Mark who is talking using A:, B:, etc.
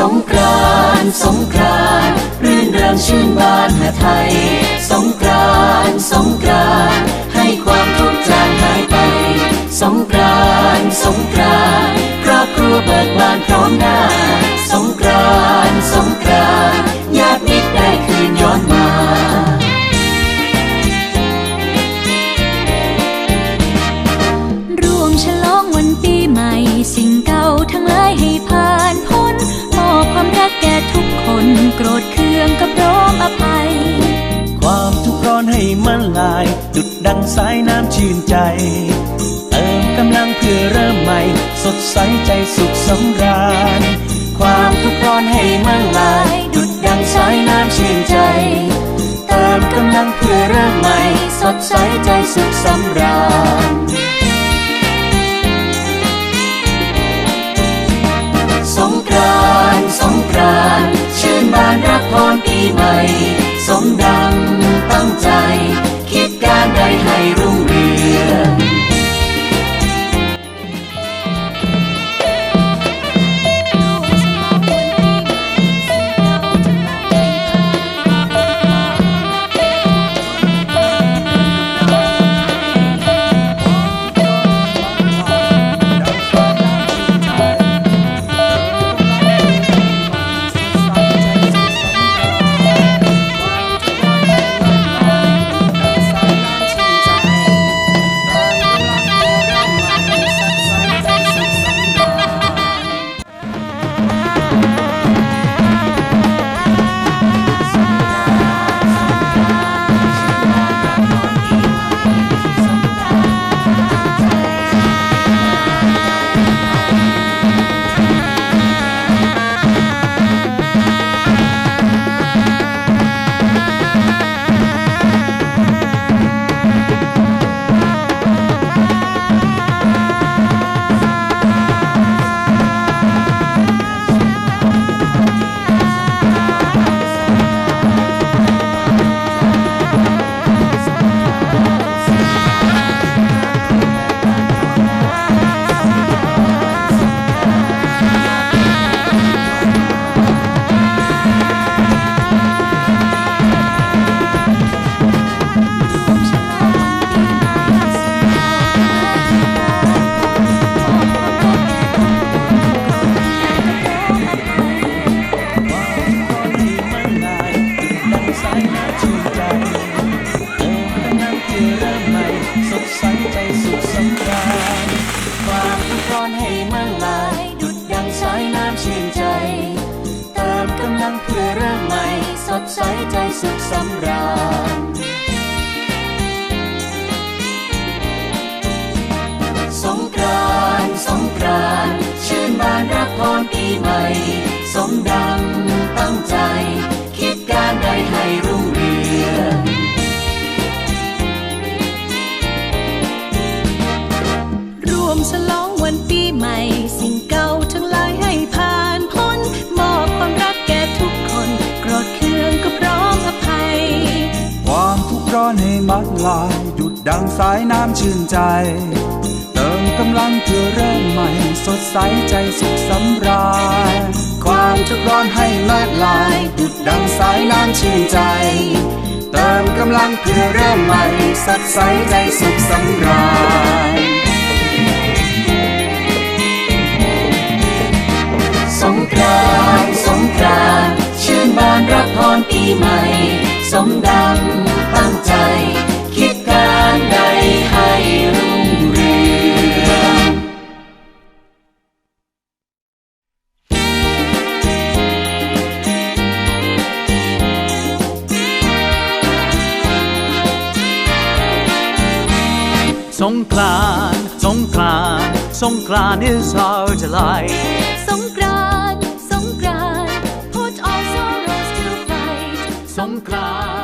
A: สงกรานสงกรานรื่นเริงชื่นบานหาไทย สงกรานสง ดังสายน้ำชื่นใจ เติมกำลังเพื่อเริ่มใหม่ สดใสใจสุขสำราญ ความทุกข์ร้อนให้มันลาย ดุดดังสายน้ำชื่นใจ เติมกำลังเพื่อเริ่มใหม่ สดใสใจสุขสำราญ ดใสใจ
B: สุขสำรา
C: ญ ดังสายน้ำชื่นใจ เติมกำลังเพื่อเริ่มใหม่ สดใสใจสุขสำราญความทุกร้อนให้มัดลายดุดดังสายน้ำชื่นใจ เติมกำลังเพื่อเริ่มใหม่ สดใสใจสุขสำราญ
A: สงกรานต์สงกรานต์ชื่นบานรับพรปีใหม่ สมดัง
D: Songkran, Songkran, Songkran is our delight.
B: Songkran, Songkran, put all sorrows to flight. Songkran.